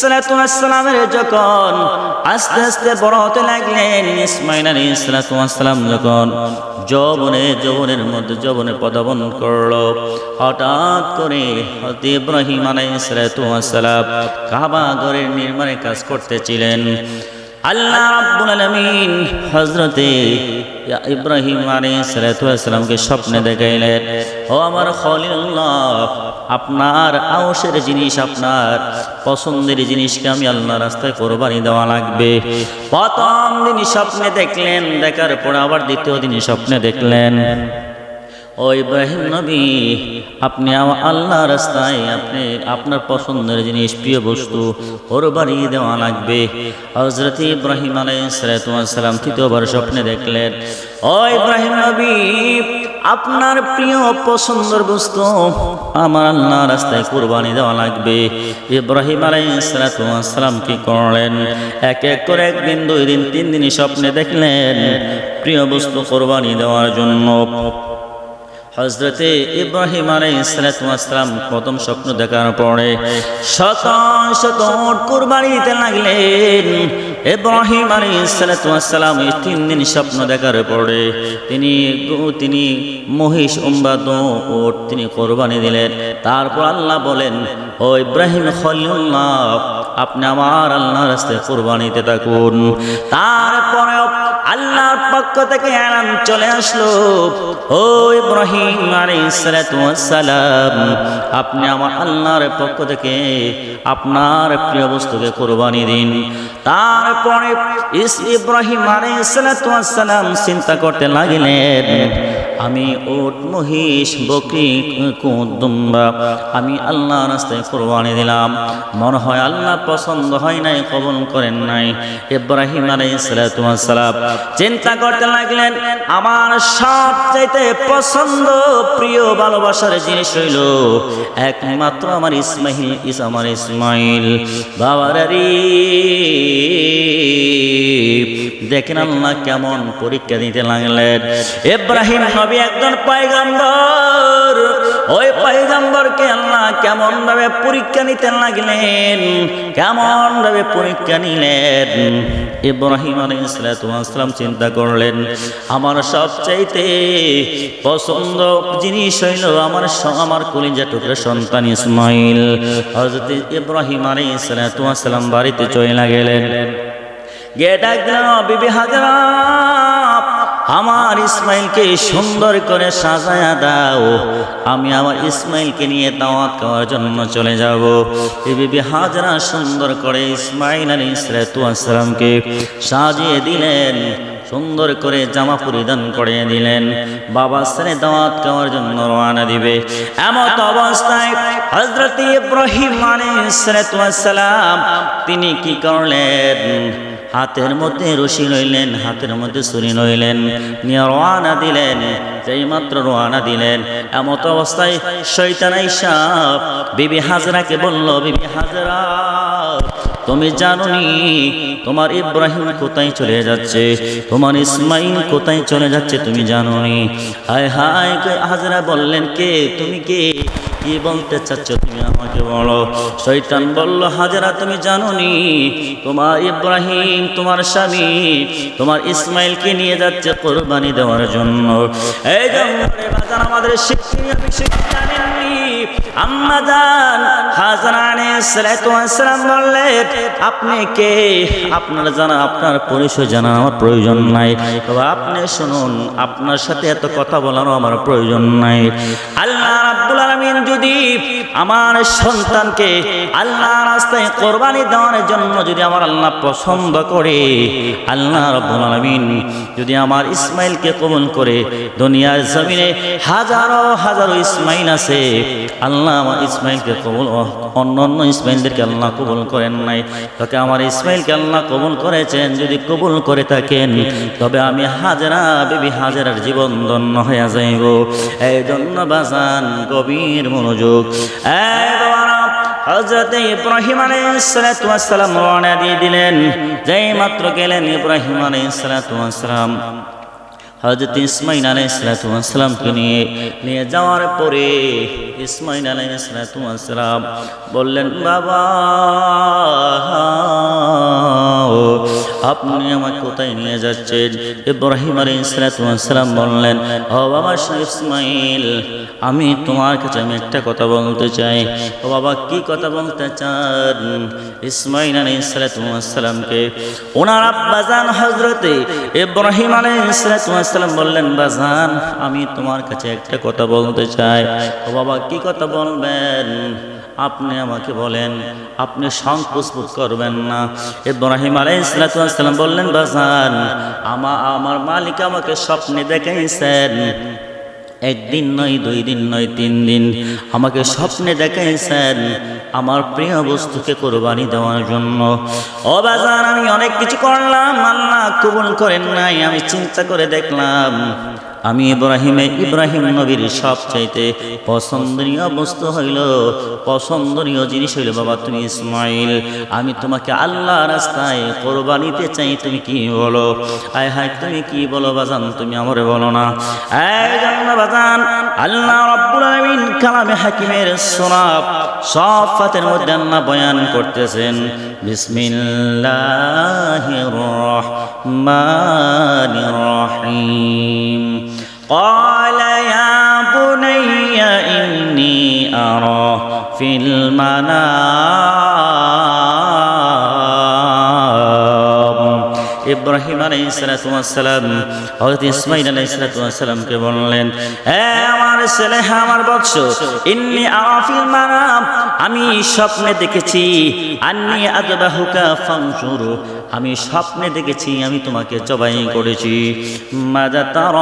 সালামের যখন আস্তে আস্তে বড় হতে লাগলেন ইসমাইল আলী সালাম যখন যৌবনে যৌবনের মধ্যে যৌবনে পদাবন করল, হঠাৎ করে ইব্রাহিম আলাই সালাম কাবা ঘরের নির্মাণের কাজ করতেছিলেন। আল্লাহ রাব্বুল আলামিন হযরতে ইব্রাহিম আলাইহিস সালামকে স্বপ্নে দেখাইলেন, ও আমার খলিলুল্লাহ আপনার আওসের জিনিস, আপনার পছন্দের জিনিসকে আমি আল্লাহ রাস্তায় কোরবানি দেওয়া লাগবে। প্রথম দিনই স্বপ্নে দেখলেন, দেখার পর আবার দ্বিতীয় দিনই স্বপ্নে দেখলেন। ও ইব্রাহিম নবী, আপনি আল্লাহ রাস্তায় আপনি, আপনার পছন্দের জিনিস, প্রিয় বস্তু ওর বাড়ি দেওয়া লাগবে। হজরত ইব্রাহিম আলাই সালাম তৃতীয়বার স্বপ্নে দেখলেন। ও ইব্রাহিম নবী আপনার প্রিয় পছন্দর বস্তু আমার আল্লাহ রাস্তায় কুরবানি দেওয়া লাগবে। ইব্রাহিম আলাইসালাম কি করলেন? এক এক করে একদিন, দুই দিন, তিন দিন স্বপ্নে দেখলেন প্রিয় বস্তু কোরবানি দেওয়ার জন্য। হজরতে ইব্রাহিম আলাইসালাম প্রথম স্বপ্ন দেখার পরে শত শত উট কুরবানি দিতে লাগলেন ইব্রাহিম আলাইসালাম এই তিন দিন স্বপ্ন দেখার পরে তিনি তিনি মহিষ উম্বাদ ওট তিনি কোরবানি দিলেন। তারপর আল্লাহ বলেন, ও ইব্রাহিম খলিউল্লাহ আপনি আমার আল্লাহ রাস্তায় কোরবানিতে থাকুন। তারপরে আল্লাহর পক্ষ থেকে আরাম চলে আসলো। ও ইব্রাহিম আলাইসালাম আপনি আমার আল্লাহর পক্ষ থেকে আপনার প্রিয় বস্তুকে কোরবানি দিন। তারপরে ইব্রাহিম আলাইসালাম চিন্তা করতে লাগলেন আমি ওট মহিষ, বকরি কুদুম্বা আমি আল্লাহ রাস্তায় কোরবানি দিলাম। মনে হয় আল্লাহ পছন্দ হয় নাই, কবল করেন নাই। ইব্রাহিম আলাইসালাম চিন্তা করতে লাগলেন, আমার সবচাইতে পছন্দ, প্রিয়, ভালোবাসার জিনিস হইল একমাত্র আমার ইসমাইল, ইস আমার ইসমাইল। বাবার দেখেন আল্লাহ কেমন পরীক্ষা দিতে লাগলেন। ইব্রাহিম নবী একজন পয়গম্বর। ওই পয়গম্বরকে আল্লাহ কেমন ভাবে পরীক্ষা নিতে লাগলেন কেমন ভাবে পরীক্ষা নিলেন? ইব্রাহিম আলাইসালাম চিন্তা করলেন, আমার সবচাইতে পছন্দ জিনিস হইল আমার আমার কলিজা টুকরা সন্তান ইসমাইল। হজরত ইব্রাহিম আলাইসালাম বাড়িতে চলে গেলেন। গিয়ে ডাকলেন বিবি হাজরা আমার ইসমাইলকে সুন্দর করে সাজায়া দাও। আমি আমার ইসমাইলকে নিয়ে দাওয়াত খাওয়ার জন্য চলে যাব। বিবি হাজরা সুন্দর করে ইসমাইল আলী ইসরাতুয়াসালামকে সাজিয়ে দিলেন, সুন্দর করে জামা পরিধান করে দিলেন। বাবা ছেলে দাওয়াত খাওয়ার জন্য রওনা দিবে। এমত অবস্থায় হজরত ইব্রাহিম আলাইহিসসালাম তিনি কি করলেন? হাতের মধ্যে রশি রইলেন হাতের মধ্যে ছুরি রইলেন নিয়ে রওয়ানা দিলেন, যেই মাত্র রওয়ানা দিলেন, এমত অবস্থায় শৈতান সাপ বিবি হাজরাকে বলল, বিবি হাজরা, তুমি জানোনি তোমার ইব্রাহিম কোথায় চলে যাচ্ছে? তোমার ইসমাইল কোথায় চলে যাচ্ছে তুমি জানোনি? হায় হায়, হাজরা বললেন, কে? তুমি কে? কি বলতে চাচ্ছ তুমি আমাকে বলো। শৈতান বলল, হাজারা, তুমি জানো নি তোমার ইব্রাহিম, তোমার স্বামী, তোমার ইসমাইলকে নিয়ে যাচ্ছে কোরবানি দেওয়ার জন্য। এই জন্য আমাদের শিক্ষিত জানি আমি আম্মা জান আপনি কে? আপনার জানা, আপনার পরিচয় জানা আমার প্রয়োজন নাই। আপনি শুনুন সাথে কথা নাই। যদি সন্তানকে কোরবানি দেওয়ার জন্য যদি আমার আল্লাহ পছন্দ করে, আল্লাহ রাব্বুল আলামিন যদি আমার ইসমাইলকে কবুল করে, দুনিয়ার জমিনে হাজারো হাজারো ইসমাইল আছে, আল্লাহ আমার ইসমাইলকে কবুল অন্য অন্য ইসমাইলদেরকে আল্লাহ কবুল করেন নাই। তাকে আমার ইসমাইলকে আল্লাহ কবুল করেছেন, যদি কবুল করে থাকেন, তবে আমি হাজারা, বেবি হাজারার জীবন ধন্য হয়ে যাইব। এই জন্য বাজান গভীর মনোযোগ। হজরত ইব্রাহিম আলাইসালাম রওনা দিয়ে দিলেন যেই মাত্র গেলেন ইব্রাহিম আলাইসালাম হজরত ইসমাইল আলাইসালাতামকে নিয়ে নিয়ে যাওয়ার পরে ইসমাইল সালাম বললেন বাবা আপনি আমাকে কোথায় নিয়ে যাচ্ছেন? ইব্রাহিম আলাইসালাম বললেন, ও বাবা ইসমাইল, আমি তোমার কাছে আমি একটা কথা বলতে চাই। ও বাবা, কি কথা বলতে চান? ইসমাইল আলাইসালামকে ওনার আব্বাজান হজরতে ইব্রাহিম আলাইসালাম বললেন বাজান আমি তোমার কাছে একটা কথা বলতে চাই। ও বাবা, কি কথা বলবেন? আপনি আমাকে বলেন, আপনি সংকোচ বোধ করবেন না। ইব্রাহিম আলাইসালাম বললেন, বাজান, আমা, আমার মালিক আমাকে স্বপ্নে দেখাইছেন। একদিন নয়, দুই দিন নয়, তিন দিন আমাকে স্বপ্নে দেখাইছেন আমার প্রিয় বস্তুকে কোরবানি দেওয়ার জন্য। ও বাজান, আমি অনেক কিছু করলাম, আল্লাহ কবুল করেন নাই, আমি চিন্তা করে দেখলাম আমি ইব্রাহিমে ইব্রাহিম নবীর সবচাইতে পছন্দনীয় বস্তু হইল, পছন্দনীয় জিনিস হইল বাবা তুমি ইসমাইল। আমি তোমাকে আল্লাহ রাস্তায় কোরবানিতে চাই, তুমি কি বলো? আয় হায়, তুমি কি বলো বাজান? তুমি আমারে বলো না। জন্য বাজান, আল্লাহ রাব্বুল আলামিন কালামে হাকিমের সরাব সব ফাতের মধ্যে আল্লাহ বয়ান করতেছেন, বিসমিল্লাহির রহমানির রহিম। قال يا بني إني أرى في المنام ইব্রাহিম আলাই ইসালাতাম হজরত ইসমাইল আলাই ইসালাতামকে বললেন আমার ছেলে হ্যাঁ আমার বৎস, ইন্নি আফিল মারাম, আমি স্বপ্নে দেখেছি, আন্নি আদবাহুকা ফাংশুর আমি স্বপ্নে দেখেছি, আমি তোমাকে জবাই করেছি। মাজা তার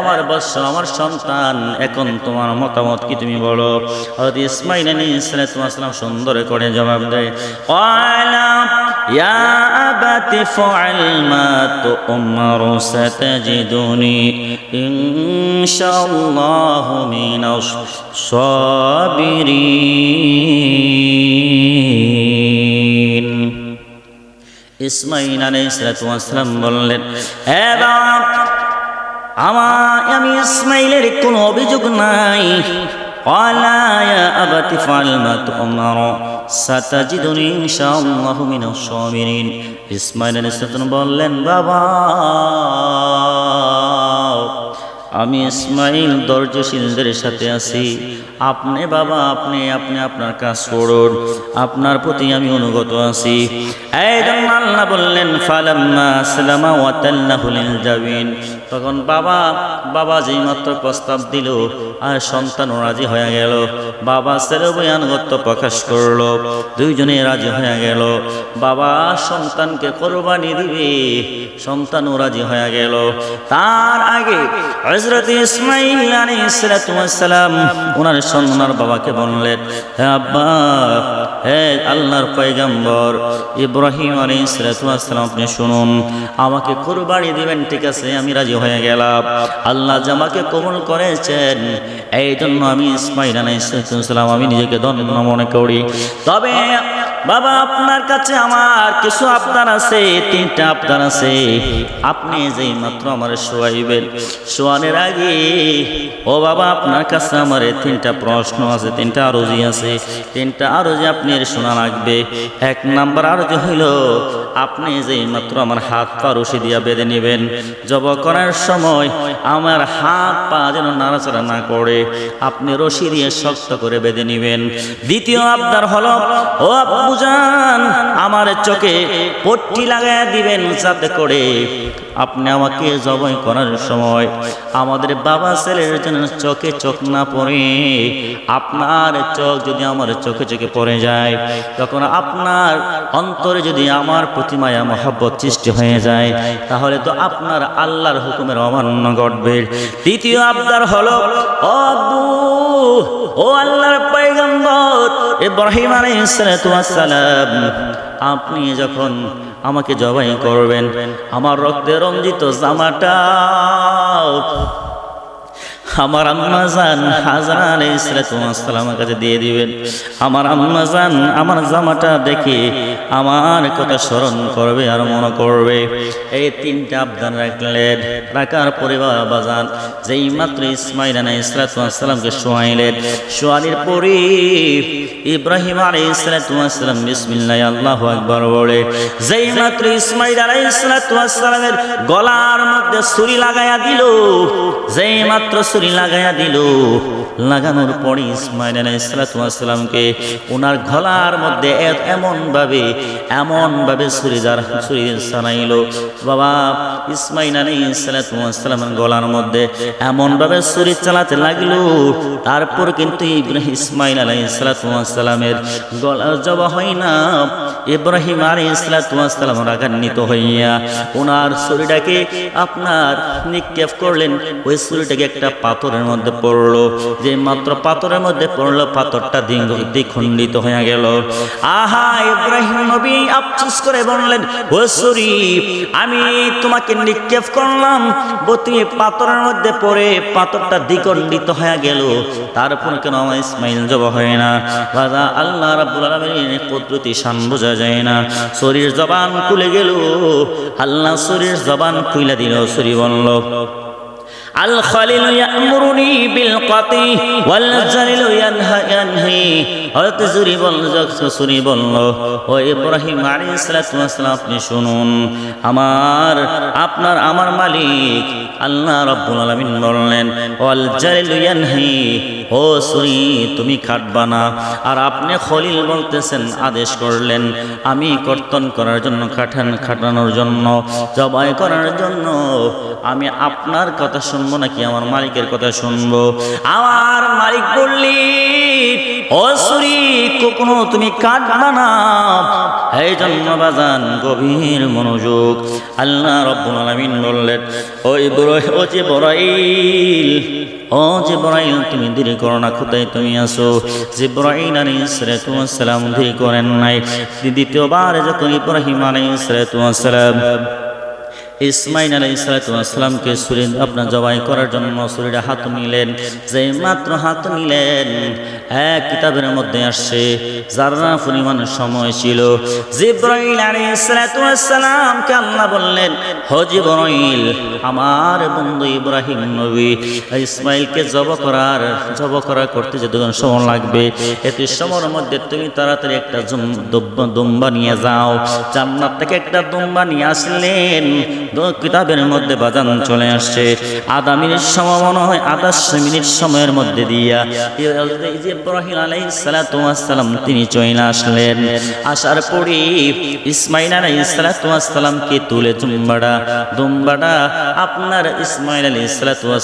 আমার বৎস, আমার সন্তান, এখন তোমার মতামত কি তুমি বলো? হজরত ইসমাইল আলী ইসলাতাম সুন্দর করে জবাব দেয় কয়লা يا أبت فعل ما تؤمر ستجدني إن شاء الله من الصابرين ইসমাইল আলাইসালাম বললেন হ্যাঁ বাবা আমার আমি ইসমাইলের কোনো অভিযোগ নাই قال يا أبت فعل ما تؤمر ইসমাইল বললেন, বাবা, আমি ইসমাইল ধৈর্যশীলদের সাথে আছি। আপনি বাবা, আপনি আপনি আপনার কাজ করুন। আপনার প্রতি আমি অনুগত আছি। আল্লাহ বললেন, ফালাম্মা আসলামা ওয়াতাল্লাহু জাবিন। তখন বাবা বাবা যেই মাত্র প্রস্তাব দিল আর সন্তান রাজি হয়ে গেল। বাবা ছেলে বয়ানগত প্রকাশ করল। দুইজনে রাজি হয়ে গেল। বাবা সন্তানকে কোরবানি দিবে, সন্তানও রাজি হয়ে গেল। তার আগে হজরত ইসমাইল আলাইহিসসালাম ওনার সন্তানার বাবাকে বললেন, হে আব্বা হে আল্লাহর পয়গম্বর, ইব্রাহিম আলাইহিসসালাম আপনি শুনুন। আমাকে কোরবানি দিবেন, ঠিক আছে, আমি রাজি হয়ে গেলাম। আল্লাহ জামাকে কবল করেছেন এই জন্য আমি ইসমাইল আলাইহিসসালাম আমি নিজেকে ধন্য মনে করি। তবে বাবা, আপনার কাছে আমার কিছু আবদার আছে, তিনটা আবদার আছে। আপনি যেই মাত্র আমার শোয়াইবেন শোয়ানের আগে, ও বাবা, আপনার কাছে আমার তিনটা প্রশ্ন আছে, তিনটা আরজি আছে, তিনটা আরজি আপনি শোনা লাগবে। এক নাম্বার আরজি হইল, আপনি যেই মাত্র আমার হাত পা রশি দিয়া বেঁধে নেবেন জব করার সময় আমার হাত পা যেন নাড়াচাড়া না করে, আপনি রশি দিয়ে শক্ত করে বেঁধে নেবেন। দ্বিতীয় আবদার হলো, ও আব্বুজান আমার চোখে পট্টি লাগায় দিবেন যাতে করে। আপনি আমাকে জবাই করার সময় আমাদের বাবা ছেলের জন্য চোখে চোখ না পড়ে, আপনার চোখ যদি আমার চোখে চোখে পড়ে যায়, তখন আপনার অন্তরে যদি আমার প্রতি মায়া, মহব্বত সৃষ্টি হয়ে যায়, তাহলে তো আপনার আল্লাহর হুকুমের অমান্য ঘটবে। তৃতীয় আবদার হলো আব্বু ও আল্লাহর পয়গম্বর, ইব্রাহিম আলাইহিস সালাম, আপনি যখন আমাকে জবাই করবেন, আমার রক্তে রঞ্জিত জামাটা আমার আম্মা জান হাজার আলাইসালামের কাছে দিয়ে দিবেন। আমার আম্মা জান আমার জামাটা দেখে আমার কথা স্মরণ করবে আর মনে করবে। এই তিনটা আবদান রাখলেন, রাখার পরিবার বাজান যেই মাত্র ইসমাইল আলাইসালামকে শোয়াইলেন শোয়ালির পরে ইব্রাহিম আলাইসালাম বিসমিল্লাহ, আল্লাহ আকবর বলে, যেই মাত্র ইসমাইল আলাইসালামের গলার মধ্যে ছুরি লাগাইয়া দিল, যেই মাত্র ছুরি লাগাইয়া দিল। লাগানোর পরে ইসমাইল আলাইসালামকে ওনার গলার মধ্যে এমন ভাবে এমন ভাবে ছুরি যার ছুরি সানাইল বাবা, ইসমাইল আলাইসালামের গলার মধ্যে এমন ভাবে ছুরি চালাতে লাগল। তারপর কিন্তু ইব্রাহিম, ইসমাইল আলাইসালামের গলা জবা হয় না। ইব্রাহিম আলাইসালাম রাগান্বিত হইয়া ওনার ছুরিটাকে আপনার নিক্ষেপ করলেন। ওই ছুরিটাকে একটা পাথরের মধ্যে পড়ল। যে মাত্র পাথরের মধ্যে পড়ল, পাথরটা দ্বিখণ্ডিত হয়ে গেল। আহা, ইব্রাহিম নবী আফসোস করে বললেন ছুরি আমি তোমাকে নিক্ষেপ করলাম। তুমি পাথরের মধ্যে পড়ে পাথরটা দ্বিখণ্ডিত হয়ে গেল। তারপর কেন আমার ইসমাইল জব হয় না? রাজা আল্লাহ রাব্বুল আলামিনের কুদরতি শান বোঝা যায় না। শরীর জবান খুলে গেল। আল্লাহ শরীর জবান খুলে দিল। শরী বলল আল খালিল ইয়ামুরুনি বিল কাতি ওয়াল জালিল ইয়ানহা ইয়ানহি। হযরত জুরি বলল ও ইব্রাহিম আলাইহিস সালাতু আপনি শুনুন। আমার, আপনার, আমার মালিক আল্লাহ রাব্বুল আলামিন বললেন ওয়াল জালিল ইয়ানহি ও সুরি, তুমি খাটবা না। আর আপনি খলিল বলতেছেন, আদেশ করলেন, আমি কর্তন করার জন্য, খাটান খাটানোর জন্য, জবাই করার জন্য, আমি আপনার কথা শুনব নাকি আমার মালিকের কথা শুনব? আমার মালিক বললি ও কখনো তুমি কাটবা না। এই জন্য গভীর মনোযোগ আল্লাহ রব্বুল আলামিন বললেন ওই বড় ও যে বড়াইল ও যে বড়াইল তুমি দেরি করো না, কোথায় তুমি আসো যে বড়াইল আলাইহিস সালাম দেরি করেন নাই। দ্বিতীয়বার যখন ইব্রাহিম আলাইহিস সালাম ইসমাইল আলাই ইসলাতামকে সুরি আপনার জবাই করার জন্য সুরিটা হাত নিলেন, যে মাত্র হাত নিলেন, এক কিতাবের মধ্যে আসছে, যারা পরিমাণ সময় ছিল। জিব্রাইল আলী ইসলাতামকে আল্লাহ বললেন, হ জিব্রাইল, আমার বন্ধু ইব্রাহিম নবী, ইসমাইলকে জব করার, জব করা করতে যতক্ষণ সময় লাগবে, এত সময়ের মধ্যে তুমি তাড়াতাড়ি একটা দুম্বা নিয়ে যাও। জান্নাত থেকে একটা দুম্বা নিয়ে আসলেন। কিতাবের মধ্যে বাজান চলে আসছে। আধা মিনিট সময় মনে হয়, আধা মিনিট সময়ের মধ্যে দিয়া ইব্রাহিম আলাইহিস সালাম তিনি চলে আসলেন। আসার পরে ইসমাইল আলাইহিস সালামকে তুলে দুম্বাড়া। দুম্বাড়া আপনার ইসমাইল আলাইহিস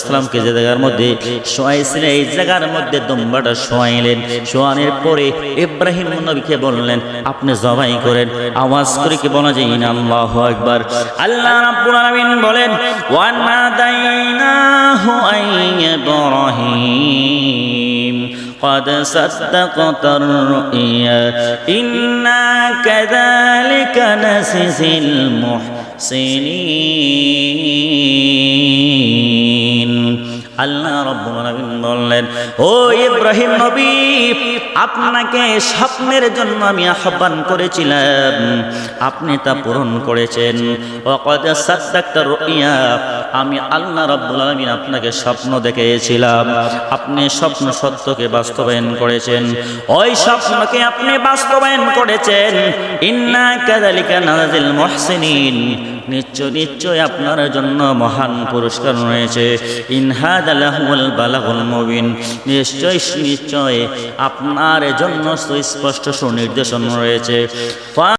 সালামকে যে জায়গার মধ্যে শোয়াইছিলেন এই জায়গার মধ্যে দুম্বাটা শোয়াইলেন। শোয়ানোর পরে ইব্রাহিম নবীকে বললেন, আপনি জবাই করেন। আওয়াজ করে কি বলা যায়? না আল্লাহু আকবার। আল্লাহ রাব্বুল আলামিন বলেন ওয়া নাদাইনাহু ইব্রাহিম قد صدقت الرؤيا إنا كذلك نسزي المحسنين আল্লাহ রব্বুল আলামিন বললেন, ও ইব্রাহিম নবী, আপনাকে স্বপ্নের জন্য আমি আহ্বান করেছিলাম। আপনি তা পূরণ করেছেন। ওয়াকাদ সাদ্দাকতা রুইয়া, আমি আল্লাহ রব্বুল আলামিন আপনাকে স্বপ্ন দেখিয়েছিলাম আপনি স্বপ্ন সত্যকে বাস্তবায়ন করেছেন। ওই স্বপ্নকে আপনি বাস্তবায়ন করেছেন। ইন্না কাযালিকা নাজিল মুহসিনিন। নিশ্চয় নিশ্চয় আপনার জন্য মহান পুরস্কার রয়েছে। ইনহাদ আলাহুল বালাহুল মবিন। নিশ্চয় নিশ্চয় আপনার জন্য সুস্পষ্ট সুনির্দেশন রয়েছে।